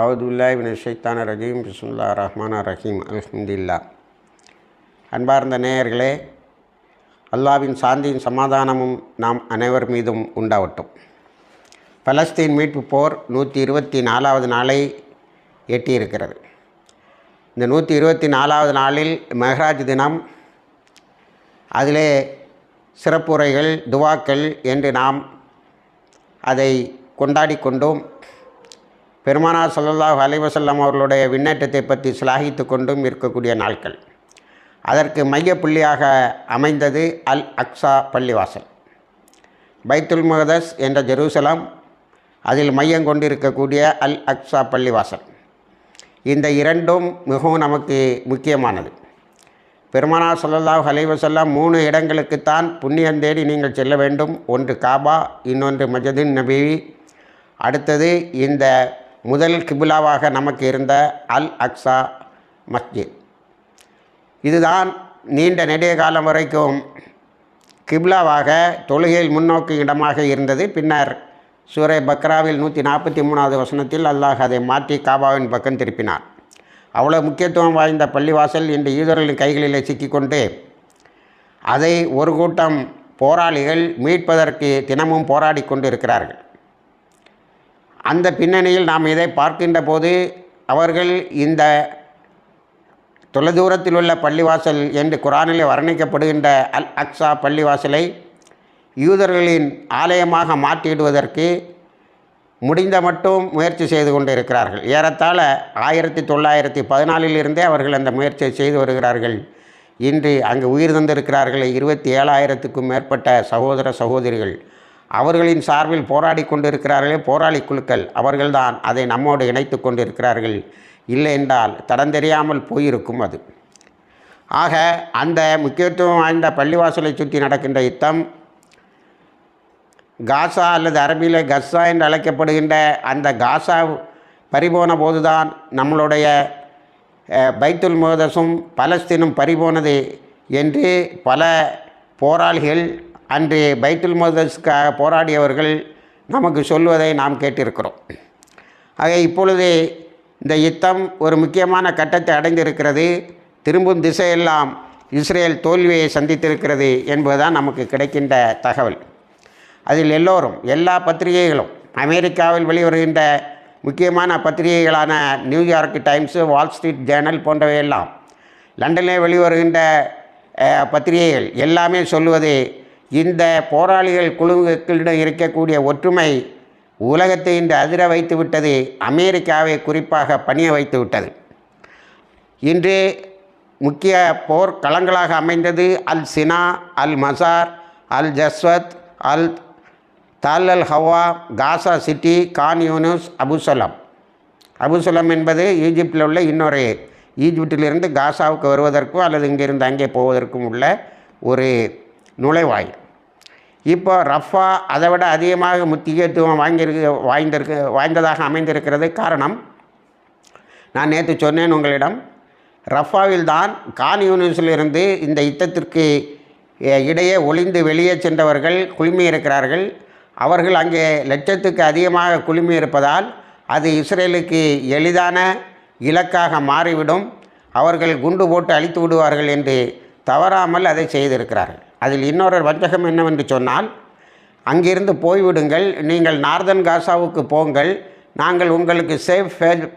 அவுதுல்லாஹிபின் ஷைத்தான ரஜீம் பிஸ்முல்லா ரஹ்மான் ரஹீம் அல்ஹம்துல்லா அன்பார்ந்த நேயர்களே அல்லாவின் சாந்தியும் சமாதானமும் நாம் அனைவர் மீதும் உண்டாவட்டும். பலஸ்தீன் மீட்பு போர் நூற்றி இருபத்தி நாலாவது நாளை எட்டியிருக்கிறது. இந்த நூற்றி இருபத்தி நாலாவது நாளில் மெஹராஜ் தினம். அதிலே சிறப்புரைகள் துவாக்கள் என்று நாம் அதை கொண்டாடி கொண்டோம் பெருமானார் சல்லல்லாஹ் அலைவசல்லம் அவர்களுடைய விண்ணேற்றத்தை பற்றி சிலாகித்து கொண்டும் இருக்கக்கூடிய நாட்கள். அதற்கு மையப்புள்ளியாக அமைந்தது அல் அக்ஸா பள்ளிவாசல். பைத்துல் முகதஸ் என்ற ஜெருசலம் அதில் மையம் கொண்டிருக்கக்கூடிய அல் அக்ஸா பள்ளிவாசல். இந்த இரண்டும் மிகவும் நமக்கு முக்கியமானது. பெருமானார் ஸல்லல்லாஹு அலைவசல்லாம் மூணு இடங்களுக்குத்தான் புண்ணியம் தேடி நீங்கள் செல்ல வேண்டும். ஒன்று காபா இன்னொன்று மஜதின் நபீவி. அடுத்தது இந்த முதல் கிபிலாவாக நமக்கு இருந்த அல் அக்ஸா மஸ்ஜித். இதுதான் நீண்ட நெடிய காலம் வரைக்கும் கிப்லாவாக தொழுகையில் முன்னோக்கு இடமாக இருந்தது. பின்னர் சூரை பக்ராவில் நூற்றி நாற்பத்தி மூணாவது வசனத்தில் அல்லாஹ் அதை மாற்றி காபாவின் பக்கம் திருப்பினார். அவ்வளோ முக்கியத்துவம் வாய்ந்த பள்ளிவாசல் இன்று யூதர்களின் கைகளில் சிக்கிக்கொண்டு அதை ஒரு கூட்டம் போராளிகள் மீட்பதற்கு தினமும் போராடி கொண்டு இருக்கிறார்கள் அந்த பின்னணியில் நாம் இதை பார்க்கின்ற போது அவர்கள் இந்த தொலைதூரத்தில் உள்ள பள்ளிவாசல் என்று குரானிலே வர்ணிக்கப்படுகின்ற அல் அக்ஸா பள்ளிவாசலை யூதர்களின் ஆலயமாக மாற்றிடுவதற்கு முடிந்த மட்டும் முயற்சி செய்து கொண்டு இருக்கிறார்கள் ஏறத்தாழ ஆயிரத்தி தொள்ளாயிரத்தி பதினாலிலிருந்தே அவர்கள் அந்த முயற்சியை செய்து வருகிறார்கள். இன்று அங்கு உயிர் தந்திருக்கிறார்கள். இருபத்தி ஏழாயிரத்துக்கும் மேற்பட்ட சகோதர சகோதரிகள். அவர்களின் சார்பில் போராடி கொண்டிருக்கிறார்களே போராளி குழுக்கள். அவர்கள்தான் அதை நம்மோடு இணைத்து கொண்டிருக்கிறார்கள். இல்லை என்றால் தடம் தெரியாமல் போயிருக்கும் அது. ஆக அந்த முக்கியத்துவம் வாய்ந்த பள்ளிவாசலை சுற்றி நடக்கின்ற யுத்தம் காசா அல்லது அரபியில் கஸ்ஸா என்று அழைக்கப்படுகின்ற அந்த காசா பறிபோன போதுதான் நம்மளுடைய பைத்துல் முகதஸும் பலஸ்தீனும் பறிபோனது என்று பல போராளிகள் அன்று பைத்துல் மோதஸ்க்காக போராடியவர்கள் நமக்கு சொல்வதை நாம் கேட்டிருக்கிறோம். ஆக இப்பொழுது இந்த யுத்தம் ஒரு முக்கியமான கட்டத்தை அடைந்திருக்கிறது. திரும்பும் திசையெல்லாம் இஸ்ரேல் தோல்வியை சந்தித்திருக்கிறது என்பதுதான் நமக்கு கிடைக்கின்ற தகவல். அதில் எல்லோரும் எல்லா பத்திரிகைகளும் அமெரிக்காவில் வெளிவருகின்ற முக்கியமான பத்திரிகைகளான New York Times Wall Street Journal போன்றவையெல்லாம் லண்டனில் வெளிவருகின்ற பத்திரிகைகள் எல்லாமே சொல்வது இந்த போராளிகள் குழுக்களிடம் இருக்கக்கூடிய ஒற்றுமை உலகத்தை இன்று அதிர வைத்து விட்டது அமெரிக்காவை குறிப்பாக பணிய வைத்து விட்டது. இன்று முக்கிய போர் களங்களாக அமைந்தது அல் சினா அல் மசார் அல் ஜஸ்வத் Al Tal Al Hawa Gaza City Khan Younis Abusalam. Abusalam என்பது ஈஜிப்டில் உள்ள இன்னொரு ஈஜிப்டிலிருந்து காசாவுக்கு வருவதற்கும் அல்லது இங்கிருந்து அங்கே போவதற்கும் உள்ள ஒரு நுழைவாயில். இப்போ ரஃபா அதை விட அதிகமாக முக்கியத்துவம் வாங்கியிருக்கு வாய்ந்திருக்கு வாய்ந்ததாக அமைந்திருக்கிறது காரணம் நான் நேற்று சொன்னேன் உங்களிடம் ரஃபாவில் தான் கான் யூனிவர்ஸிலிருந்து இந்த யுத்தத்திற்கு இடையே ஒளிந்து வெளியே சென்றவர்கள் குழுமி இருக்கிறார்கள். அவர்கள் அங்கே லட்சத்துக்கு அதிகமாக குழுமி இருப்பதால் அது இஸ்ரேலுக்கு எளிதான இலக்காக மாறிவிடும். அவர்கள் குண்டு போட்டு அழித்து விடுவார்கள் என்று தவறாமல் அதை செய்திருக்கிறார்கள். அதில் இன்னொரு வஞ்சகம் என்னவென்று சொன்னால் அங்கிருந்து போய்விடுங்கள் நீங்கள் நார்தன் காசாவுக்கு போங்கள் நாங்கள் உங்களுக்கு சேஃப்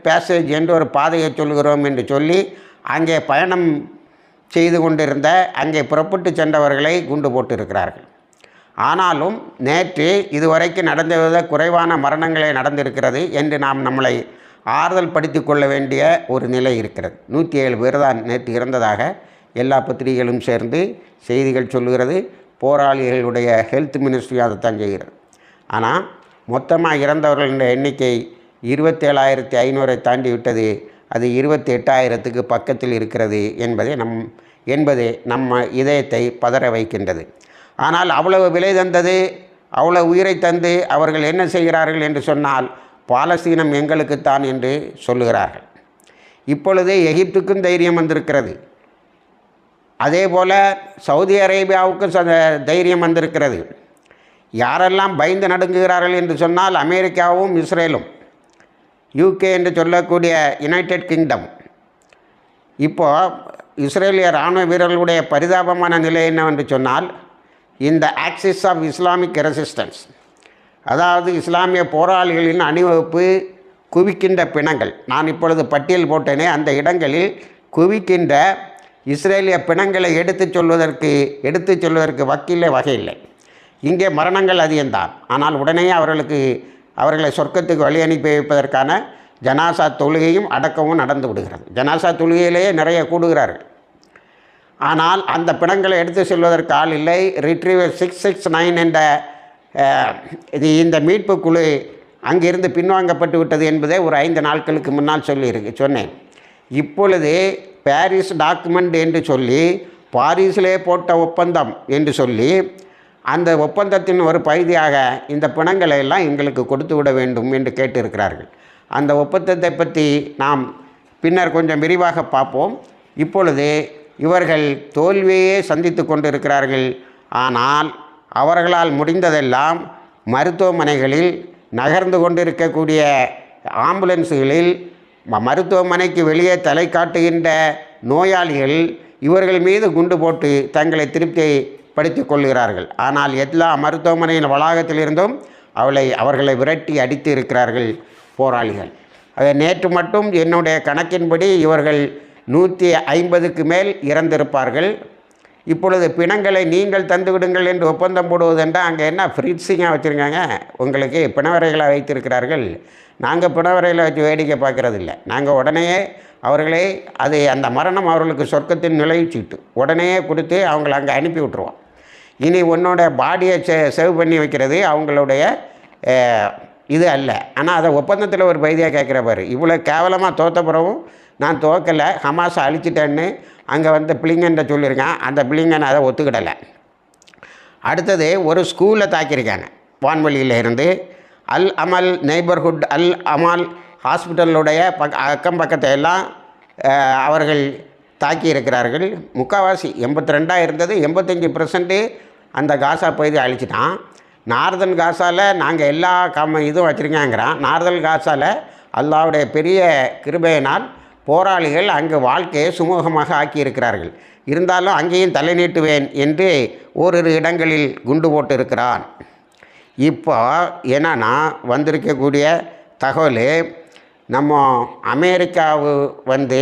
பேசேஜ் என்று ஒரு பாதையை சொல்கிறோம் என்று சொல்லி அங்கே பயணம் செய்து கொண்டிருந்த அங்கே புறப்பட்டு சென்றவர்களை குண்டு போட்டிருக்கிறார்கள். ஆனாலும் நேற்று இதுவரைக்கும் நடந்த வித குறைவான மரணங்களே நடந்திருக்கிறது என்று நாம் நம்மளை ஆறுதல் படுத்தி கொள்ள வேண்டிய ஒரு நிலை இருக்கிறது. நூற்றி ஏழு பேர் தான் நேற்று இறந்ததாக எல்லா பத்திரிகைகளும் சேர்ந்து செய்திகள் சொல்லுகிறது. போராளிகளுடைய ஹெல்த் மினிஸ்ட்ரி அதைத்தான் செய்கிறது. ஆனால் மொத்தமாக இறந்தவர்களின் எண்ணிக்கை இருபத்தேழாயிரத்தி ஐநூறை தாண்டி விட்டது. அது இருபத்தி எட்டாயிரத்துக்கு பக்கத்தில் இருக்கிறது என்பதை நம் என்பது நம்ம இதயத்தை பதற வைக்கின்றது. ஆனால் அவ்வளவு விலை தந்தது அவ்வளவு உயிரை தந்து அவர்கள் என்ன செய்கிறார்கள் என்று சொன்னால் பாலஸ்தீனம் எங்களுக்குத்தான் என்று சொல்லுகிறார்கள். இப்பொழுது எகிப்துக்கும் தைரியம் வந்திருக்கிறது. அதே போல் சவுதி அரேபியாவுக்கும் தைரியம் வந்திருக்கிறது. யாரெல்லாம் பயந்து நடுங்குகிறார்கள் என்று சொன்னால் அமெரிக்காவும் இஸ்ரேலும். யூகே என்று சொல்லக்கூடிய யுனைடெட் கிங்டம் இப்போது இஸ்ரேலிய இராணுவ வீரர்களுடைய பரிதாபமான நிலை என்னவென்று சொன்னால் இந்த ஆக்சிஸ் ஆஃப் இஸ்லாமிக் ரெசிஸ்டன்ஸ் அதாவது இஸ்லாமிய போராளிகளின் அணிவகுப்பு குவிக்கின்ற பிணங்கள். நான் இப்பொழுது பட்டியல் போட்டேனே அந்த இடங்களில் குவிக்கின்ற இஸ்ரேலிய பிணங்களை எடுத்துச் சொல்வதற்கு எடுத்துச் சொல்வதற்கு வக்கில்லை வகையில்லை இங்கே மரணங்கள் அதிகம்தான். ஆனால் உடனே அவர்களுக்கு அவர்களை சொர்க்கத்துக்கு வழி அனுப்பி வைப்பதற்கான ஜனாசா தொழுகையும் அடக்கமும் நடந்து விடுகிறது. ஜனாசா தொழுகையிலேயே நிறைய கூடுகிறார்கள். ஆனால் அந்த பிணங்களை எடுத்து செல்வதற்கு ஆள் இல்லை. ரிட்ரீவர் சிக்ஸ் சிக்ஸ் நைன் என்ற இது இந்த மீட்பு குழு அங்கிருந்து பின்வாங்கப்பட்டு விட்டது என்பதை ஒரு ஐந்து நாட்களுக்கு முன்னால் சொல்லியிருக்கு சொன்னேன். இப்பொழுது பாரிஸ் டாக்குமெண்ட் என்று சொல்லி பாரிஸிலே போட்ட ஒப்பந்தம் என்று சொல்லி அந்த ஒப்பந்தத்தின் ஒரு பகுதியாக இந்த பிணங்களை எல்லாம் எங்களுக்கு கொடுத்து விட வேண்டும் என்று கேட்டிருக்கிறார்கள். அந்த ஒப்பந்தத்தை பற்றி நாம் பின்னர் கொஞ்சம் விரிவாக பார்ப்போம். இப்பொழுது இவர்கள் தோல்வியே சந்தித்து கொண்டிருக்கிறார்கள். ஆனால் அவர்களால் முடிந்ததெல்லாம் மருத்துவமனைகளில் நகர்ந்து கொண்டிருக்கக்கூடிய ஆம்புலன்ஸுகளில் மருத்துவமனைக்கு வெளியே தலை காட்டுகின்ற நோயாளிகள் இவர்கள் மீது குண்டு போட்டு தங்களை திருப்திப்படுத்திக் கொள்கிறார்கள். ஆனால் எல்லா மருத்துவமனையின் வளாகத்திலிருந்தும் அவளை அவர்களை விரட்டி அடித்து இருக்கிறார்கள் போராளிகள். அதை நேற்று மட்டும் என்னுடைய கணக்கின்படி இவர்கள் நூற்றி ஐம்பதுக்கு மேல் இறந்திருப்பார்கள். இப்பொழுது பிணங்களை நீங்கள் தந்து விடுங்கள் என்று ஒப்பந்தம் போடுவதென்றால் அங்கே என்ன ஃப்ரிட்ஸிங்காக வச்சுருக்காங்க? உங்களுக்கு பிணவரைகளாக வைத்திருக்கிறார்கள். நாங்கள் பிணவரையில் வச்சு வேடிக்கை பார்க்குறது இல்லை நாங்கள் உடனே அவர்களே அது அந்த மரணம் அவர்களுக்கு சொர்க்கத்தின் நுழைவுச்சீட்டு உடனே கொடுத்து அவங்கள அங்கே அனுப்பி விட்ருவோம் இனி உன்னோட பாடியை செ சேவ் பண்ணி வைக்கிறது அவங்களுடைய இது அல்ல. ஆனால் அதை ஒப்பந்தத்தில் ஒரு பைதியாக கேட்குற பாரு. இவ்வளோ கேவலமாக தோத்த பிறவும் நான் தோக்கலை ஹமாஸை அழிச்சிட்டேன்னு அங்கே வந்து பிள்ளைங்கன்ற சொல்லியிருக்கேன். அந்த பிள்ளைங்கன்னு அதை ஒத்துக்கிடலை. அடுத்தது ஒரு ஸ்கூலில் தாக்கியிருக்காங்க. வான்வெளியில் இருந்து அல் அமல் நெய்பர்ஹுட் அல் அமால் ஹாஸ்பிட்டலுடைய பக் அக்கம் பக்கத்தை எல்லாம் அவர்கள் தாக்கி இருக்கிறார்கள் முக்கால்வாசி எண்பத்தி ரெண்டாக இருந்தது. எண்பத்தஞ்சு பர்சன்ட்டு அந்த காசா பகுதி அழிச்சிட்டான். நார்தன் காசாவில் நாங்கள் எல்லா கம்ம இதுவும் வச்சுருக்காங்கிறான். நார்தன் காசாவில் அல்லாவுடைய பெரிய கிருபையினால் போராளிகள் அங்கு வாழ்க்கையை சுமூகமாக ஆக்கியிருக்கிறார்கள். இருந்தாலும் அங்கேயும் தலை நீட்டுவேன் என்று ஓரிரு இடங்களில் குண்டு போட்டு இருக்கிறான் இப்போ என்னன்னா வந்திருக்கக்கூடிய தகவல் நம்ம அமெரிக்காவு வந்து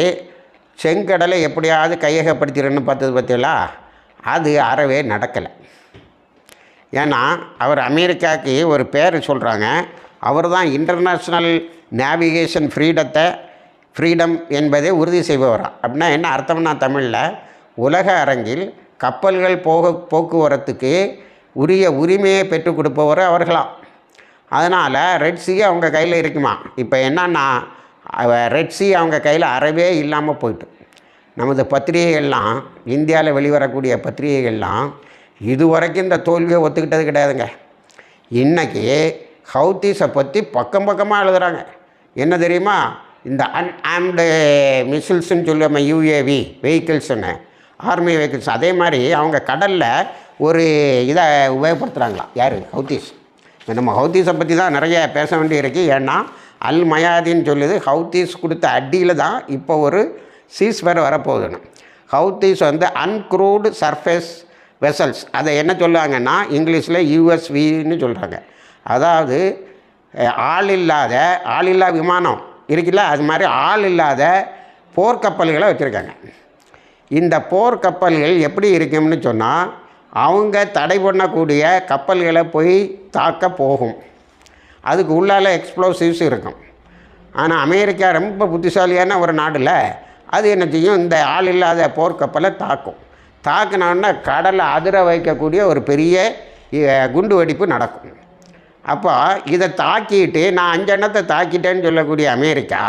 செங்கடலை எப்படியாவது கையகப்படுத்திடணும்னு பார்த்தது பார்த்தீங்களா? அது அறவே நடக்கலை. ஏன்னா அவர் அமெரிக்காவுக்கு ஒரு பேர் சொல்கிறாங்க அவர் தான் இன்டர்நேஷ்னல் நேவிகேஷன் ஃப்ரீடத்தை ஃப்ரீடம் என்பதை உறுதி செய்பவரா? அப்படின்னா என்ன அர்த்தம்னா தமிழில் உலக அரங்கில் கப்பல்கள் போக போக்குவரத்துக்கு உரிய உரிமையை பெற்றுக் கொடுப்பவர் அவர்களாம். அதனால் ரெட்ஸி அவங்க கையில் இருக்குமா? இப்போ என்னன்னா ரெட்ஸி அவங்க கையில் அறவே இல்லாமல் போயிட்டு. நமது பத்திரிகைகள்லாம் இந்தியாவில் வெளிவரக்கூடிய பத்திரிகைகள்லாம் இதுவரைக்கும் இந்த தோல்வியை ஒத்துக்கிட்டது கிடையாதுங்க. இன்றைக்கி ஹவுத்தீஸை பற்றி பக்கம் பக்கமாக எழுதுகிறாங்க என்ன தெரியுமா? இந்த அன்ஆம்டு மிசில்ஸ்ன்னு சொல்லுவோம் யூஏவி வெஹிக்கிள்ஸ்னு ஆர்மி வெஹிக்கிள்ஸ் அதே மாதிரி அவங்க கடலில் ஒரு இதை உபயோகப்படுத்துகிறாங்களாம் யார்? ஹவுத்தீஸ் நம்ம ஹவுத்தீஸை பற்றி தான் நிறைய பேச வேண்டியிருக்கு. ஏன்னா அல் மயாதின்னு சொல்லுது. ஹவுத்தீஸ் கொடுத்த அடியில் தான் இப்போ ஒரு சீஸ்வர் வரப்போகுதுன்னு. ஹவுத்தீஸ் வந்து அன்க்ரூடு சர்ஃபேஸ் வெசல்ஸ் அதை என்ன சொல்லுவாங்கன்னா இங்கிலீஷில் யூஎஸ்வின்னு சொல்கிறாங்க அதாவது ஆள் இல்லாத ஆள் இல்லா விமானம். இருக்குல்ல? அது மாதிரி ஆள் இல்லாத போர்க்கப்பல்களை வச்சுருக்காங்க. இந்த போர்க்கப்பல்கள் எப்படி இருக்கும்னு சொன்னால் அவங்க தடை பண்ணக்கூடிய கப்பல்களை போய் தாக்க போகும். அதுக்கு உள்ளால எக்ஸ்ப்ளோசிவ்ஸ் இருக்கும். ஆனால் அமெரிக்கா ரொம்ப புத்திசாலியான ஒரு நாடில் அது என்ன செய்யும்? இந்த ஆள் இல்லாத போர்க்கப்பலை தாக்கும். தாக்குனோன்னா கடலை அதிர வைக்கக்கூடிய ஒரு பெரிய குண்டு வெடிப்பு நடக்கும். அப்போ இதை தாக்கிட்டு நான் அஞ்செண்ணத்தை தாக்கிட்டேன்னு சொல்லக்கூடிய அமெரிக்கா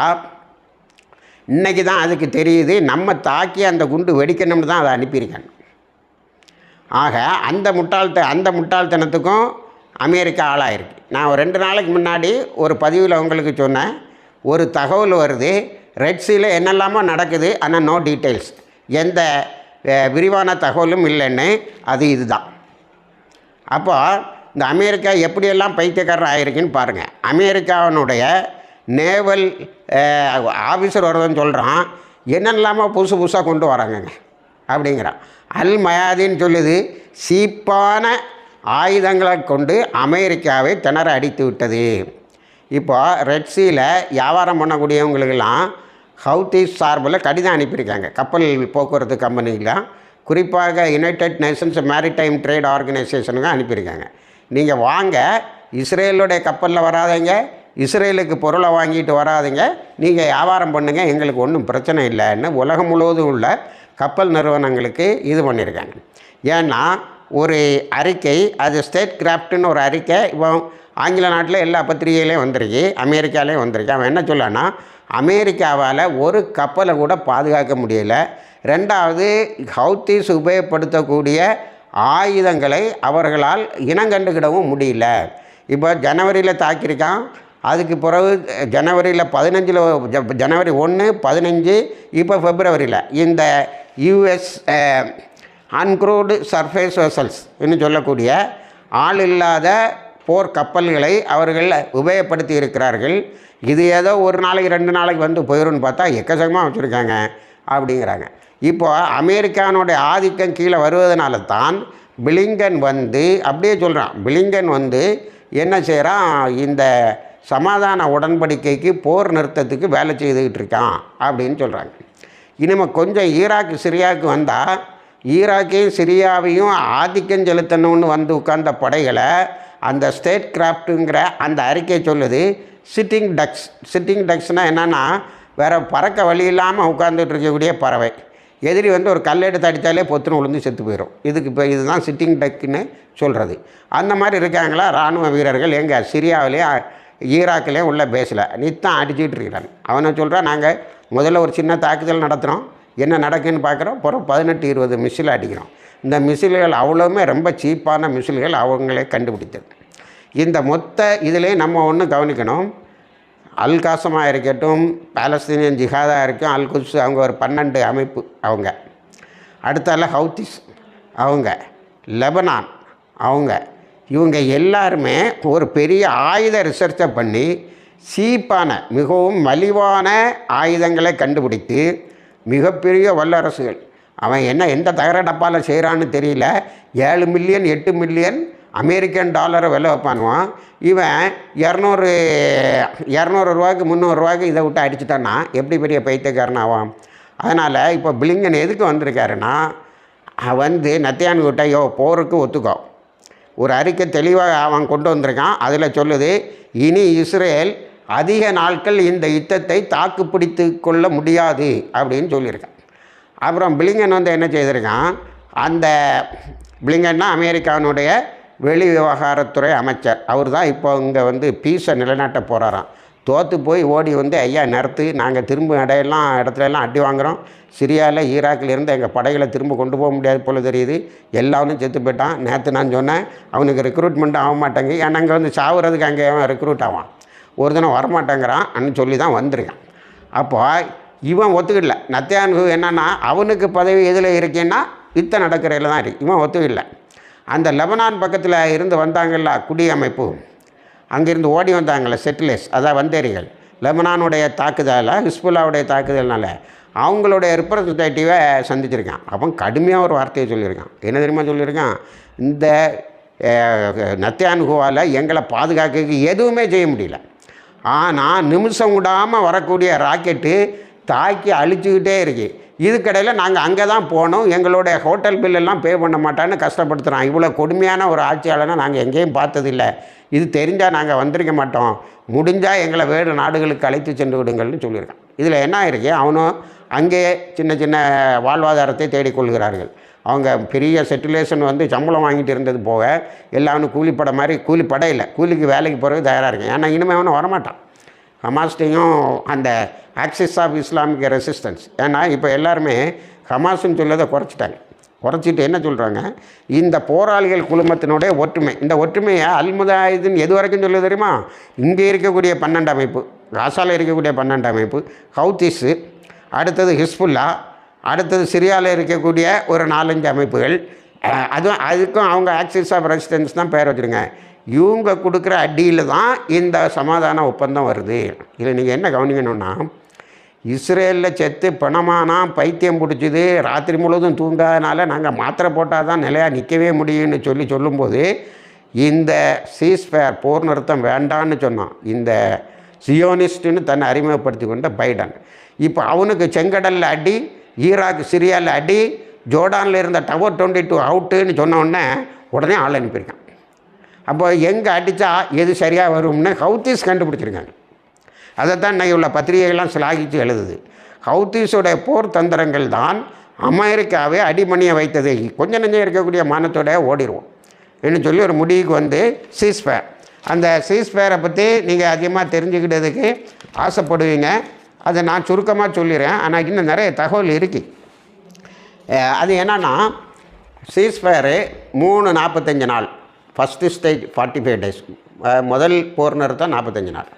இன்னைக்கு தான் அதுக்கு தெரியுது நம்ம தாக்கி அந்த குண்டு வெடிக்கணும்னு தான் அதை அனுப்பியிருக்காங்க. ஆக அந்த முட்டாள்த அந்த முட்டாள்தனத்துக்கும் அமெரிக்கா ஆளாயிருக்கு. நான் ஒரு ரெண்டு நாளைக்கு முன்னாடி ஒரு பதிவில் உங்களுக்கு சொன்னேன். ஒரு தகவல் வருது ரெட்ஸியில் என்னெல்லாமோ நடக்குது ஆனால் நோ டீட்டெயில்ஸ் எந்த விரிவான தகவலும் இல்லைன்னு அது இதுதான். அப்போ இந்த அமெரிக்கா எப்படியெல்லாம் பைத்தியக்காரர் ஆகிருக்குன்னு பாருங்கள் அமெரிக்காவினுடைய நேவல் ஆஃபீஸர் வருதுன்னு சொல்கிறான் என்னெல்லாமோ புதுசு புதுசாக கொண்டு வராங்கங்க? அப்படிங்கிறான். அல் மயாதின்னு சொல்லுது சீப்பான ஆயுதங்களை கொண்டு அமெரிக்காவை திணற அடித்து விட்டது. இப்போ ரெட்ஸியில் வியாபாரம் பண்ணக்கூடியவங்களுக்கெல்லாம் ஹவுத்தீஸ் சார்பில் கடிதம் அனுப்பியிருக்காங்க. கப்பல் போக்குவரத்து கம்பெனிலாம் குறிப்பாக யுனைடெட் நேஷன்ஸ் மேரிடைம் ட்ரேட் ஆர்கனைசேஷனுக்கு அனுப்பியிருக்காங்க. நீங்கள் வாங்க இஸ்ரேலுடைய கப்பலில் வராதீங்க இஸ்ரேலுக்கு பொருளை வாங்கிட்டு வராதிங்க நீங்கள் வியாபாரம் பண்ணுங்கள் எங்களுக்கு ஒன்றும் பிரச்சனை இல்லைன்னு உலகம் முழுவதும் உள்ள கப்பல் நிறுவனங்களுக்கு இது பண்ணியிருக்காங்க. ஏன்னா ஒரு அறிக்கை அது ஸ்டேட் கிராஃப்ட்னு ஒரு அறிக்கை இப்போ ஆங்கில நாட்டில் எல்லா பத்திரிகையிலையும் வந்திருக்கு அமெரிக்காலேயும் வந்திருக்கு. அவன் என்ன சொல்லான்னா அமெரிக்காவால் ஒரு கப்பலை கூட பாதுகாக்க முடியல. ரெண்டாவது ஹவுத்தீஸ் உபயோகப்படுத்தக்கூடிய ஆயுதங்களை அவர்களால் இனங்கண்டுக்கிடவும் முடியல. இப்போ ஜனவரியில் தாக்கியிருக்கான். அதுக்கு பிறகு ஜனவரியில் பதினஞ்சில் ஜனவரி ஒன்று பதினஞ்சு இப்போ பிப்ரவரியில். இந்த யூஎஸ் அன்க்ரூடு சர்ஃபேஸ் வெசல்ஸ் என்று சொல்லக்கூடிய ஆள் இல்லாத போர் கப்பல்களை அவர்கள் உபயோகப்படுத்தி இருக்கிறார்கள். இது ஏதோ ஒரு நாளைக்கு ரெண்டு நாளைக்கு வந்து போயிடும்னு பார்த்தா எக்கச்சக்கமாக வச்சுருக்காங்க அப்படிங்கிறாங்க. இப்போ அமெரிக்கானுடைய ஆதிக்கம் கீழே வருவதனால தான் பிளிங்கன் வந்து அப்படியே சொல்கிறான் பிளிங்கன் வந்து என்ன செய்கிறான் இந்த சமாதான உடன்படிக்கைக்கு போர் நிறுத்தத்துக்கு வேலை செய்துக்கிட்டு இருக்கான் அப்படின்னு சொல்கிறாங்க இனிமேல் கொஞ்சம் ஈராக்கு சிரியாவுக்கு வந்தால் ஈராக்கையும் சிரியாவையும் ஆதிக்கம் செலுத்தணும்னு வந்து உட்கார்ந்த படைகளை அந்த ஸ்டேட் கிராஃப்ட்டுங்கிற அந்த அறிக்கை சொல்லுது சிட்டிங் டக்ஸ். சிட்டிங் டக்ஸ்னால் என்னென்னா வேறு பறக்க வழி இல்லாமல் உட்காந்துட்டு இருக்கக்கூடிய பறவை. எதிரி வந்து ஒரு கல்லெடுத்து அடித்தாலே பொத்துன்னு விழுந்து செத்து போயிடும் இதுக்கு இப்போ இதுதான் சிட்டிங் டக்குன்னு சொல்கிறது அந்த மாதிரி இருக்காங்களா இராணுவ வீரர்கள் எங்கள் சிரியாவிலே ஈராக்கிலே உள்ள பேஸில் நித்தம் அடிச்சுட்டு இருக்கிறாங்க அவனை சொல்கிறான் நாங்கள் முதல்ல ஒரு சின்ன தாக்குதல் நடத்துகிறோம் என்ன நடக்குன்னு பார்க்குறோம் அப்புறம் பதினெட்டு இருபது மிசில் அடிக்கிறோம். இந்த மிசில்கள் அவ்வளோவுமே ரொம்ப சீப்பான மிசில்கள் அவங்களே கண்டுபிடித்தது. இந்த மொத்த இதிலே நம்ம ஒன்று கவனிக்கணும். அல் காசமாக இருக்கட்டும் பாலஸ்தீனியன் ஜிஹாதாக இருக்கும் அல் குஸ் அவங்க ஒரு பன்னெண்டு அமைப்பு அவங்க. அடுத்தால ஹவுத்திஸ் அவங்க லெபனான் அவங்க. இவங்க எல்லாருமே ஒரு பெரிய ஆயுத ரிசர்ச்சை பண்ணி சீப்பான மிகவும் மலிவான ஆயுதங்களை கண்டுபிடித்து மிகப்பெரிய வல்லரசுகள். அவன் என்ன எந்த தகர டப்பாவில் செய்கிறான்னு தெரியல. ஏழு மில்லியன் எட்டு மில்லியன் அமெரிக்கன் டாலரை விலை வைப்பானுவான். இவன் இரநூறு இரநூறு ரூபாய்க்கு முந்நூறுரூவாய்க்கு இதை விட்டு அடிச்சுட்டான்னா எப்படி பெரிய பைத்தியக்காரன் ஆவான்? அதனால் இப்போ பிளிங்கன் எதுக்கு வந்திருக்காருன்னா வந்து நத்தியான் கிட்ட யோ போருக்கு ஒத்துக்கோ. ஒரு அறிக்கை தெளிவாக அவன் கொண்டு வந்திருக்கான். அதில் சொல்லுது இனி இஸ்ரேல் அதிக நாட்கள் இந்த யுத்தத்தை தாக்கு பிடித்து கொள்ள முடியாது அப்படின்னு சொல்லியிருக்கான். அப்புறம் பிளிங்கன் வந்து என்ன செய்திருக்கான்? அந்த பிளிங்கன்னா அமெரிக்காவினுடைய வெளி விவகாரத்துறை அமைச்சர். அவர் தான் இப்போ இங்கே வந்து பீஸை நிலைநாட்ட போகிறாராம் தோற்று போய் ஓடி வந்து ஐயா நிறுத்து. நாங்கள் திரும்ப இடையெல்லாம் இடத்துல எல்லாம் அடி வாங்குகிறோம் சிரியாவில் ஈராக்கில் இருந்து எங்கள் படைகளை திரும்ப கொண்டு போக முடியாது போல் தெரியுது. எல்லாரும் செத்து போயிட்டான். நேற்று நான் சொன்னேன் அவனுக்கு ரெக்ரூட்மெண்ட் ஆக மாட்டேங்க ஏன்னா அங்கே வந்து சாவுறதுக்கு அங்கே அவன் ரெக்ரூட் ஆவான்? ஒரு தினம் வரமாட்டேங்கிறான். அன்னு சொல்லி தான் வந்திருக்கான். அப்போ இவன் ஒத்துக்கிடல நத்தியானு என்னன்னா அவனுக்கு பதவி எதில் இருக்கேன்னா யுத்தம் நடக்கிறதுல தான் இருக்கு. இவன் ஒத்துக்கிடல அந்த லெபனான் பக்கத்தில் இருந்து வந்தாங்கல்ல குடியமைப்பு. அங்கேருந்து ஓடி வந்தாங்கள்ல செட்டிலர்ஸ் அதான் வந்தேரிகள். லெபனானுடைய தாக்குதலில் ஹிஸ்புல்லாவுடைய தாக்குதல்னால அவங்களுடைய ரிப்ரசன்டேட்டிவை சந்திச்சிருக்கான். அவன் கடுமையாக ஒரு வார்த்தையை சொல்லியிருக்கான். என்ன தெரியுமா சொல்லியிருக்கான்? இந்த நத்தியானுகுவால் எங்களை பாதுகாக்க எதுவுமே செய்ய முடியல. ஆனால் நிமிஷம் விடாமல் வரக்கூடிய ராக்கெட்டு தாக்கி அழிச்சுக்கிட்டே இருக்குது இதுக்கடையில் நாங்கள் அங்கே தான் போனோம். எங்களுடைய ஹோட்டல் பில்லெல்லாம் பே பண்ண மாட்டான்னு கஷ்டப்படுத்துகிறான் இவ்வளோ கொடுமையான ஒரு ஆட்சியாளனை நாங்கள் எங்கேயும் பார்த்ததில்ல. இது தெரிஞ்சால் நாங்கள் வந்திருக்க மாட்டோம். முடிஞ்சால் எங்களை வேறு நாடுகளுக்கு அழைத்து சென்று விடுங்கள்னு சொல்லியிருக்கான் இதில் என்ன இருக்கு அவனும் அங்கேயே சின்ன சின்ன வாழ்வாதாரத்தை தேடிக்கொள்கிறார்கள். அவங்க பெரிய செட்டிலேஷன் வந்து சம்பளம் வாங்கிட்டு இருந்தது போக எல்லாரும் கூலிப்படை மாதிரி கூலிப்படை இல்லை. கூலிக்கு வேலைக்கு போகிறது தயாராக இருக்கேன். ஏன்னா இனிமேல் அவனும் வரமாட்டான். ஹமாஸ்டையும் அந்த ஆக்சிஸ் ஆஃப் இஸ்லாமிக் ரெசிஸ்டன்ஸ். ஏன்னா இப்போ எல்லாருமே ஹமாஸ்ன்னு சொல்லதை குறைச்சிட்டாங்க. குறைச்சிட்டு என்ன சொல்கிறாங்க இந்த போராளிகள் குழுமத்தினுடைய ஒற்றுமை. இந்த ஒற்றுமையை அல்முதாயுதுன்னு எது வரைக்கும் சொல்ல தெரியுமா? இங்கே இருக்கக்கூடிய பன்னெண்டு அமைப்பு காசாவில் இருக்கக்கூடிய பன்னெண்டு அமைப்பு ஹவுத்திஸு அடுத்தது ஹிஸ்புல்லா அடுத்தது சிரியாவில் இருக்கக்கூடிய ஒரு நாலஞ்சு அமைப்புகள். அதுவும் அதுக்கும் அவங்க ஆக்சிஸ் ஆஃப் ரெசிஸ்டன்ஸ் தான் பேர் வச்சுருங்க இவங்க கொடுக்குற அடியில் தான் இந்த சமாதான ஒப்பந்தம் வருது. இதில் நீங்கள் என்ன கவனிக்கணும்னா இஸ்ரேலில் செத்து பிணமானா பைத்தியம் பிடிச்சிது ராத்திரி முழுவதும் தூங்காதனால நாங்கள் மாத்திரை போட்டால் தான் நிலையாக நிற்கவே முடியும்னு சொல்லி சொல்லும்போது இந்த சீஸ்ஃபேர் போர் நிறுத்தம் வேண்டான்னு சொன்னான். இந்த சியோனிஸ்ட்டுன்னு தன்னை அறிமுகப்படுத்தி கொண்ட பைடன். இப்போ அவனுக்கு செங்கடலில் அடி ஈராக் சிரியாவில் அடி ஜோர்டானில் இருந்த டவர் டுவெண்ட்டி டூ அவுட்டுன்னு சொன்ன உடனே உடனே ஆள் அனுப்பியிருக்கான். அப்போ எங்கே அடித்தா எது சரியாக வரும்னு ஹவுத்தீஸ் கண்டுபிடிச்சிருக்காங்க. அதைத்தான் இன்னைக்கு உள்ள பத்திரிகைகள்லாம் சிலாகிச்சு எழுதுது. ஹவுத்தீஸோடைய போர் தந்திரங்கள் தான் அமெரிக்காவே அடிமணியை வைத்தது. கொஞ்சம் நெஞ்சம் இருக்கக்கூடிய மானத்தோட ஓடிடுவோம் என்று சொல்லி ஒரு முடிவுக்கு வந்து சீஸ்பேர் அந்த சீஸ்பேரை பற்றி நீங்கள் அதிகமாக தெரிஞ்சுக்கிட்டதுக்கு ஆசைப்படுவீங்க. அதை நான் சுருக்கமாக சொல்லிடுறேன். ஆனால் இன்னும் நிறைய தகவல் இருக்குது அது என்னென்னா சீஸ்பேரு மூணு நாற்பத்தஞ்சு நாள். First stage forty five days முதல் போர் நிறுத்தம் நாற்பத்தஞ்சு நாள்.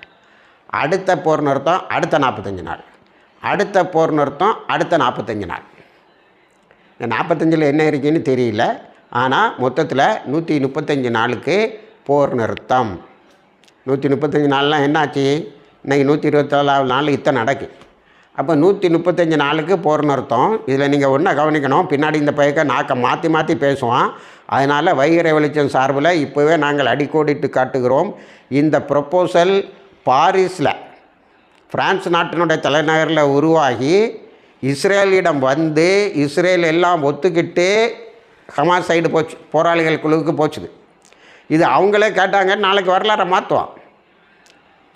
அடுத்த போர் நிறுத்தம் அடுத்த நாற்பத்தஞ்சு நாள். அடுத்த போர் நிறுத்தம் அடுத்த நாற்பத்தஞ்சு நாள். இந்த நாற்பத்தஞ்சில் என்ன இருக்குன்னு தெரியல. ஆனால் மொத்தத்தில் நூற்றி முப்பத்தஞ்சு நாளுக்கு போர் நிறுத்தம் நூற்றி முப்பத்தஞ்சு நாள்லாம் என்னாச்சு? இன்றைக்கி நூற்றி இருபத்தேழாவது நாள் இத்தனை நடக்கு. அப்போ நூற்றி முப்பத்தஞ்சு நாளுக்கு போர் நிறுத்தம் இதில் நீங்கள் ஒன்றை கவனிக்கணும். பின்னாடி இந்த பையக்க நாக்கை மாற்றி மாற்றி பேசுவான். அதனால் வைகரை வெளிச்சம் சார்பில் இப்போவே நாங்கள் அடிக்கோடிட்டு காட்டுகிறோம். இந்த ப்ரொப்போசல் பாரிஸில் பிரான்ஸ் நாட்டினுடைய தலைநகரில் உருவாகி இஸ்ரேலிடம் வந்து இஸ்ரேல் எல்லாம் ஒத்துக்கிட்டு ஹமாஸ் சைடு போச்சு போராளிகள் குழுவுக்கு போச்சுது. இது அவங்களே கேட்டாங்க நாளைக்கு வரலாறை மாற்றுவோம்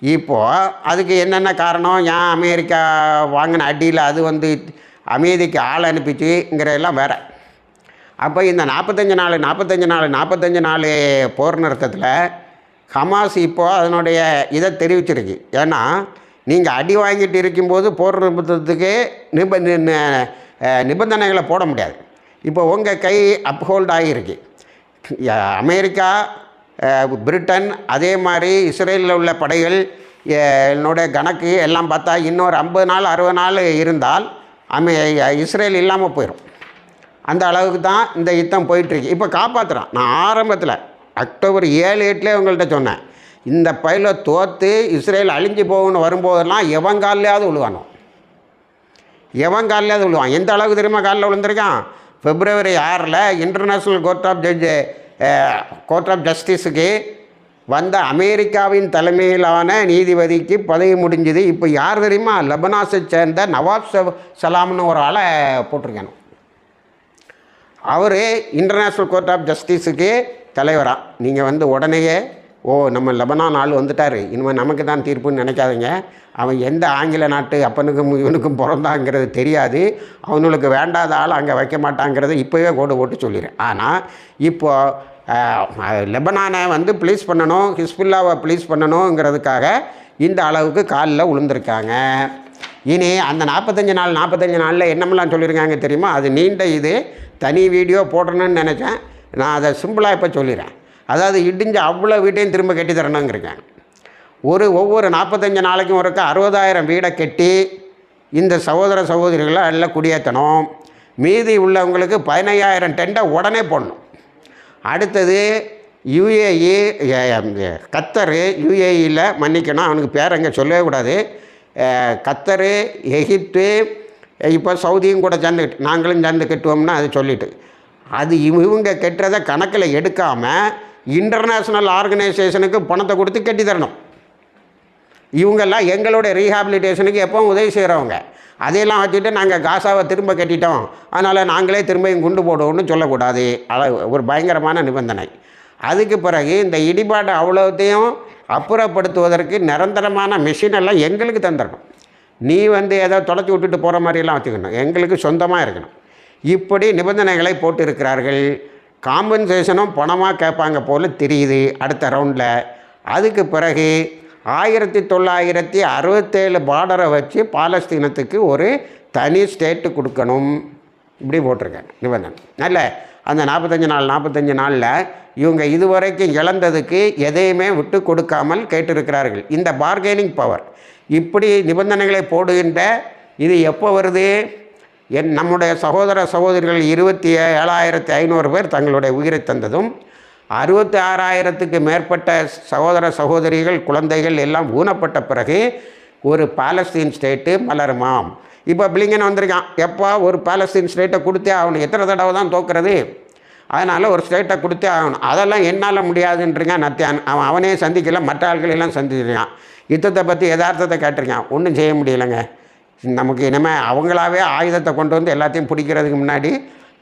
இப்போது அதுக்கு என்னென்ன காரணம்? ஏன் அமெரிக்கா வாங்கின அடியில் அது வந்து அமைதிக்கு ஆள் அனுப்பிச்சுங்கிற எல்லாம் வேறு. அப்போ இந்த நாற்பத்தஞ்சு நாள் நாற்பத்தஞ்சு நாள் நாற்பத்தஞ்சு நாள் போர் நிறுத்தத்தில் ஹமாஸ் இப்போது அதனுடைய இதை தெரிவிச்சிருக்கு. ஏன்னா நீங்கள் அடி வாங்கிட்டு இருக்கும்போது போர் நிறுத்தத்துக்கு நிப நிபந்தனைகளை போட முடியாது. இப்போ உங்கள் கை அப்ஹோல்ட் ஆகியிருக்கு. அமெரிக்கா பிரிட்டன் அதே மாதிரி இஸ்ரேலில் உள்ள படைகள் என்னுடைய என்னோட கணக்கு எல்லாம் பார்த்தா இன்னொரு ஐம்பது நாள் அறுபது நாள் இருந்தால் அமெ இஸ்ரேல் இல்லாமல் போயிடும் அந்த அளவுக்கு தான் இந்த யுத்தம் போயிட்டுருக்கு. இப்போ காப்பாற்றுறோம் நான் ஆரம்பத்தில் அக்டோபர் ஏழு எட்டுலேயே உங்கள்கிட்ட சொன்னேன். இந்த பயில தோற்று இஸ்ரேல் அழிஞ்சு போகணும்னு வரும்போதெல்லாம் எவன் கால்லையாவது விழுவானோ? எவன் காலில் விழுவான்? எந்த அளவுக்கு தெரியுமா காலில் விழுந்திருக்கான்? பிப்ரவரி ஆறில் international court of judge court of ஜஸ்டிஸுக்கு வந்த அமெரிக்காவின் தலைமையிலான நீதிபதிக்கு பதவி முடிஞ்சது. இப்போ யார் தெரியுமா? லெபனாஸை சேர்ந்த நவாப் சலாம்னு ஒரு ஆளை போட்டிருக்கானோ? அவர் இன்டர்நேஷ்னல் கோர்ட் ஆஃப் ஜஸ்டிஸுக்கு தலைவராக நீங்கள் வந்து உடனேயே ஓ நம்ம லெபனான் ஆள் வந்துட்டார். இனிமேல் நமக்கு தான் தீர்ப்புன்னு நினைக்காதீங்க. அவன் எந்த ஆங்கில நாட்டு அப்பனுக்கும் இவனுக்கும் பிறந்தாங்கிறது தெரியாது. அவனுக்கு வேண்டாத ஆள் அங்கே வைக்க மாட்டாங்கிறத இப்போவே கோடு போட்டு சொல்லிடுறேன் ஆனால் இப்போது லெபனானை வந்து ப்ளீஸ் பண்ணணும் ஹிஸ்புல்லாவை ப்ளீஸ் பண்ணணுங்கிறதுக்காக இந்த அளவுக்கு காலில் உளுந்திருக்காங்க. இனி அந்த நாற்பத்தஞ்சு நாள் நாற்பத்தஞ்சு நாளில் என்னமெல்லாம் சொல்லியிருக்காங்க தெரியுமா? அது நீண்ட இது. தனி வீடியோ போடணும்னு நினச்சேன். நான் அதை சிம்பிளாக இப்போ சொல்லிடுறேன் அதாவது இடிஞ்சு அவ்வளோ வீட்டையும் திரும்ப கட்டி தரணுங்கிறேன் ஒரு ஒவ்வொரு நாற்பத்தஞ்சு நாளைக்கும் ஒருக்க அறுபதாயிரம் வீடை கட்டி இந்த சகோதர சகோதரிகளை எல்லாம் குடியேற்றணும். மீதி உள்ளவங்களுக்கு பதினையாயிரம் டெண்டை உடனே போடணும். அடுத்தது யுஏஇ கத்தரு யுஏஇயில் மன்னிக்கணும். அவனுக்கு பேர் அங்கே சொல்லவே கூடாது. கத்தரு எகிப்து இப்போ சவுதியும் கூட சேர்ந்து நாங்களும் சேர்ந்து கட்டுவோம்னா அது சொல்லிட்டு. அது இவங்க கட்டுறதை கணக்கில் எடுக்காமல் இன்டர்நேஷ்னல் ஆர்கனைசேஷனுக்கு பணத்தை கொடுத்து கட்டி தரணும். இவங்கெல்லாம் எங்களோட ரீஹாபிலிட்டேஷனுக்கு எப்போவும் உதவி செய்கிறவங்க அதையெல்லாம் வச்சுட்டு நாங்கள் காசாவை திரும்ப கட்டிட்டோம். அதனால் நாங்களே திரும்பியும் குண்டு போடுவோம்னு சொல்லக்கூடாது. ஒரு பயங்கரமான நிபந்தனை. அதுக்கு பிறகு இந்த இடிபாடு அவ்வளோத்தையும் அப்புறப்படுத்துவதற்கு நிரந்தரமான மிஷின் எல்லாம் எங்களுக்கு தந்துடணும் நீ வந்து ஏதோ தொலைச்சி விட்டுட்டு போகிற மாதிரியெல்லாம் வச்சுக்கணும். எங்களுக்கு சொந்தமாக இருக்கணும். இப்படி நிபந்தனைகளை போட்டு இருக்கிறார்கள் காம்பன்சேஷனும் பணமாக கேட்பாங்க போல தெரியுது அடுத்த ரவுண்டில் அதுக்கு பிறகு ஆயிரத்தி தொள்ளாயிரத்தி அறுபத்தேழு பார்டரை வச்சு பாலஸ்தீனத்துக்கு ஒரு தனி ஸ்டேட்டு கொடுக்கணும். இப்படி போட்டிருக்கேன் நிபந்தனை. நல்ல அந்த நாற்பத்தஞ்சு நாள் நாற்பத்தஞ்சு நாளில் இவங்க இதுவரைக்கும் இழந்ததுக்கு எதையுமே விட்டு கொடுக்காமல் கேட்டிருக்கிறார்கள். இந்த பார்கெனிங் பவர் இப்படி நிபந்தனைகளை போடுகின்ற இது எப்போ வருது? என் நம்முடைய சகோதர சகோதரிகள் இருபத்தி ஏழாயிரத்தி ஐநூறு பேர் தங்களுடைய உயிரை தந்ததும் அறுபத்தி ஆறாயிரத்துக்கு மேற்பட்ட சகோதர சகோதரிகள் குழந்தைகள் எல்லாம் ஊனப்பட்ட பிறகு ஒரு பாலஸ்தீன் ஸ்டேட்டு மலருமாம். இப்போ பிளிங்கன் வந்திருக்கான். எப்போ ஒரு பாலஸ்தீன் ஸ்டேட்டை கொடுத்தே ஆகணும். எத்தனை தடவை தான் தோக்குறது? அதனால் ஒரு ஸ்டேட்டை கொடுத்தே ஆகணும். அதெல்லாம் என்னால் முடியாதுன்றீங்க நத்தியான். அவன் அவனே சந்திக்கல. மற்ற ஆள்களெல்லாம் எல்லாம் சந்திச்சிருக்கான் யுத்தத்தை பற்றி யதார்த்தத்தை கேட்டிருக்கான். ஒன்றும் செய்ய முடியலைங்க. நமக்கு இனிமேல் அவங்களாவே ஆயுதத்தை கொண்டு வந்து எல்லாத்தையும் பிடிக்கிறதுக்கு முன்னாடி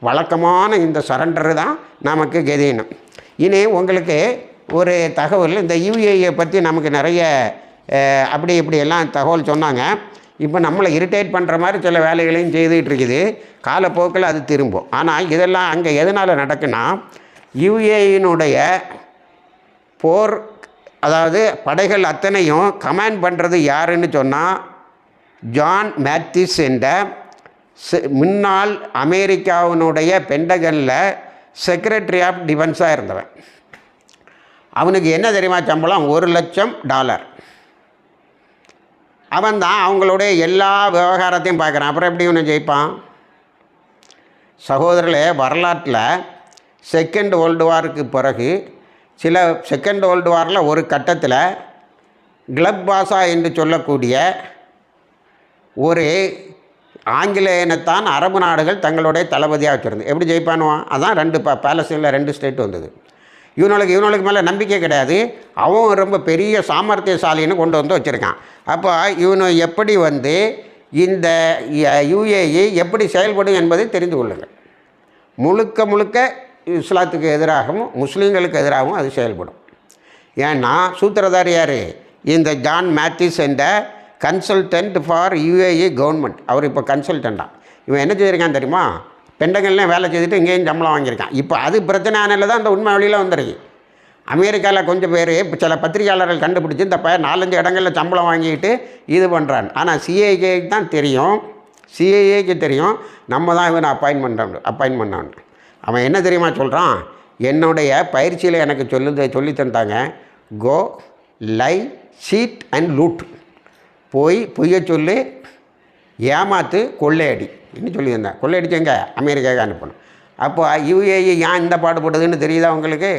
வழக்கமான இந்த சரண்டரு தான் நமக்கு கெதியணும் இனி உங்களுக்கு ஒரு தகவல் இந்த யூஏஏ பற்றி நமக்கு நிறைய அப்படி இப்படி எல்லாம் தகவல் சொன்னாங்க. இப்போ நம்மளை இரிட்டேட் பண்ணுற மாதிரி சில வேலைகளையும் செய்துகிட்டு இருக்குது. காலப்போக்கில் அது திரும்பும். ஆனால் இதெல்லாம் அங்கே எதனால் நடக்குன்னா யுஏயினுடைய போர் அதாவது படைகள் அத்தனையும் கமாண்ட் பண்ணுறது யாருன்னு சொன்னால் ஜான் மேத்திஸ் என்ற செ- முன்னாள் அமெரிக்காவினுடைய பெண்டகனில் செக்ரட்டரி ஆஃப் டிஃபென்ஸாக இருந்தவன். அவனுக்கு என்ன தெரியுமா சம்பளம்? ஒரு லட்சம் டாலர். அவன் தான் அவங்களுடைய எல்லா விவகாரத்தையும் பார்க்குறான். அப்புறம் எப்படி இவனை ஜெயிப்பான்? சகோதரர்களே வரலாற்றில் செகண்ட் வேர்ல்டு வாருக்கு பிறகு சில செகண்ட் வேர்ல்டு வாரில் ஒரு கட்டத்தில் கிளப் பாஷா என்று சொல்லக்கூடிய ஒரு ஆங்கிலேயனைத்தான் அரபு நாடுகள் தங்களுடைய தளபதியாக வச்சுருந்து எப்படி ஜெயிப்பானுவான் அதான் ரெண்டு ப பேலஸில் ரெண்டு ஸ்டேட் வந்தது. இவனுக்கு இவனுக்கு மேலே நம்பிக்கை கிடையாது. அவன் ரொம்ப பெரிய சாமர்த்தியசாலின்னு கொண்டு வந்து வச்சுருக்கான். அப்போ இவனு எப்படி வந்து இந்த யுஏஇ எப்படி செயல்படும் என்பதை தெரிந்து கொள்ளுங்கள். முழுக்க முழுக்க இஸ்லாத்துக்கு எதிராகவும் முஸ்லீம்களுக்கு எதிராகவும் அது செயல்படும். ஏன்னா சூத்திரதார் யார் இந்த ஜான் மேத்யூஸ் என்ற கன்சல்டன்ட் ஃபார் யுஏஇ கவர்மெண்ட் அவர் இப்போ கன்சல்டண்ட்டாக இவன் என்ன செய்திருக்கான் தெரியுமா? பெண்டகன்லேயும் வேலை செய்துட்டு இங்கேயும் சம்பளம் வாங்கியிருக்கான். இப்போ அது பிரச்சனை ஆனால தான் அந்த உண்மை வழியில் வந்துருக்கு. அமெரிக்காவில் கொஞ்சம் பேர் இப்போ சில பத்திரிகையாளர்கள் கண்டுபிடிச்சி இந்த பையன் நாலஞ்சு இடங்களில் சம்பளம் வாங்கிட்டு இது பண்ணுறான் ஆனால் சிஏஏக்கு தான் தெரியும். சிஏஏக்கு தெரியும். நம்ம தான் இவனை அப்பாயின் பண்ணுறோம் அப்பாயின் பண்ணோம் அவன் என்ன தெரியுமா சொல்கிறான் என்னுடைய பயிற்சியில் எனக்கு சொல்லு சொல்லி தந்தாங்க. Go lie cheat and loot போய் பொய்ய சொல்லு ஏமாத்து கொள்ளையடி. என்ன சொல்லியிருந்தேன் கொள்ளையடிச்சங்க அமெரிக்காவுக்கு அனுப்பணும். அப்போ யுஏஇ ஏன் இந்த பாடுபடுதுன்னு தெரியுதா உங்களுக்கு?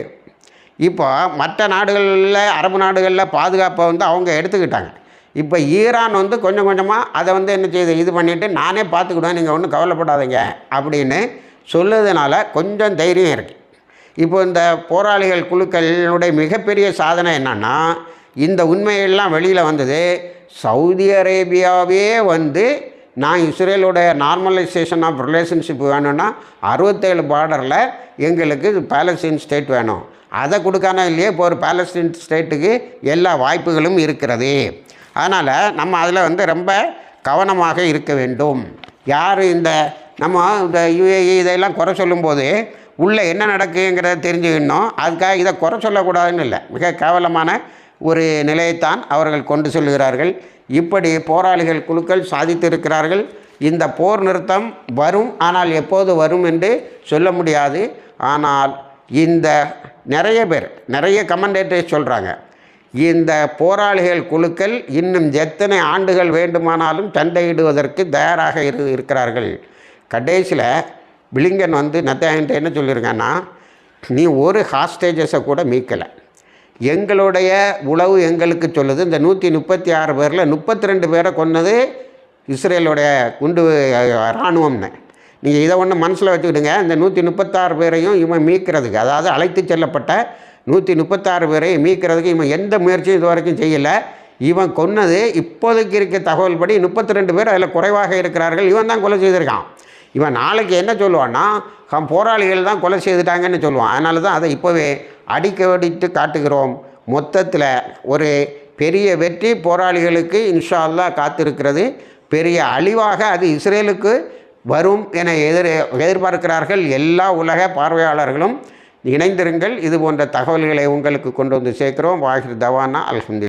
இப்போ மற்ற நாடுகளில் அரபு நாடுகளில் பாதுகாப்பை வந்து அவங்க எடுத்துக்கிட்டாங்க. இப்போ ஈரான் வந்து கொஞ்சம் கொஞ்சமாக அதை வந்து என்ன செய்யுது? இது பண்ணிவிட்டு நானே பார்த்துக்கிடுவேன் நீங்கள் ஒன்றும் கவலைப்படாதீங்க அப்படின்னு சொல்லதுனால கொஞ்சம் தைரியம் இருக்குது இப்போ இந்த போராளிகள் குழுக்களுடைய மிகப்பெரிய சாதனை என்னன்னா இந்த உண்மையெல்லாம் வெளியில் வந்தது சவுதி அரேபியாவே வந்து நான் இஸ்ரேலுடைய நார்மலைசேஷன் ஆஃப் ரிலேஷன்ஷிப் வேணும்னா அறுபத்தேழு பார்டரில் எங்களுக்கு பேலஸ்தீன் ஸ்டேட் வேணும். அதை கொடுக்கானா இல்லையே இப்போ ஒரு பேலஸ்தீன் ஸ்டேட்டுக்கு எல்லா வாய்ப்புகளும் இருக்கிறது. அதனால் நம்ம அதில் வந்து ரொம்ப கவனமாக இருக்க வேண்டும். யார் இந்த நம்ம இந்த யுஏஇ இதையெல்லாம் குறை சொல்லும்போது உள்ளே என்ன நடக்குங்கிறத தெரிஞ்சுக்கணும். அதுக்காக இதை குறை சொல்லக்கூடாதுன்னு இல்லை. மிக கேவலமான ஒரு நிலையைத்தான் அவர்கள் கொண்டு செல்கிறார்கள். இப்படி போராளிகள் குழுக்கள் சாதித்திருக்கிறார்கள். இந்த போர் நிறுத்தம் வரும் ஆனால் எப்போது வரும் என்று சொல்ல முடியாது. ஆனால் இந்த நிறைய பேர் நிறைய கமெண்டேட்டர்ஸ் சொல்கிறாங்க இந்த போராளிகள் குழுக்கள் இன்னும் எத்தனை ஆண்டுகள் வேண்டுமானாலும் சண்டையிடுவதற்கு தயாராக இரு இருக்கிறார்கள். கடைசியில் பிளிங்கன் வந்து நத்தாயன்ட்ட என்ன சொல்லியிருக்கான்னா நீ ஒரு ஹாஸ்டேஜஸை கூட மீட்கலை. எங்களுடைய உளவு எங்களுக்கு சொல்லுது. இந்த நூற்றி முப்பத்தி ஆறு பேரில் முப்பத்தி ரெண்டு பேரை கொன்னது இஸ்ரேலுடைய குண்டு இராணுவம்னு. நீங்கள் இதை ஒன்று மனசில் வச்சுக்கிடுங்க. இந்த நூற்றி முப்பத்தாறு பேரையும் இவன் மீட்கிறதுக்கு அதாவது அழைத்து செல்லப்பட்ட நூற்றி முப்பத்தாறு பேரையும் மீட்கிறதுக்கு இவன் எந்த முயற்சியும் இது வரைக்கும் செய்யலை. இவன் கொன்னது இப்போதைக்கு இருக்க தகவல் படி முப்பத்தி ரெண்டு பேர் அதில் குறைவாக இருக்கிறார்கள். இவன் தான் கொலை செய்திருக்கான். இவன் நாளைக்கு என்ன சொல்லுவான்னா ஹம் போராளிகள் தான் கொலை செய்துட்டாங்கன்னு சொல்லுவான். அதனால தான் அதை இப்போவே அடிக்க வெடித்து காட்டுகிறோம். மொத்தத்தில் ஒரு பெரிய வெற்றி போராளிகளுக்கு இன்ஷா காத்திருக்கிறது. பெரிய அழிவாக அது இஸ்ரேலுக்கு வரும் என எதிர் எதிர்பார்க்கிறார்கள் எல்லா உலக பார்வையாளர்களும். இணைந்திருங்கள். இது போன்ற தகவல்களை உங்களுக்கு கொண்டு வந்து சேர்க்கிறோம். வாஹிர் தவானா. அல்ஹம்து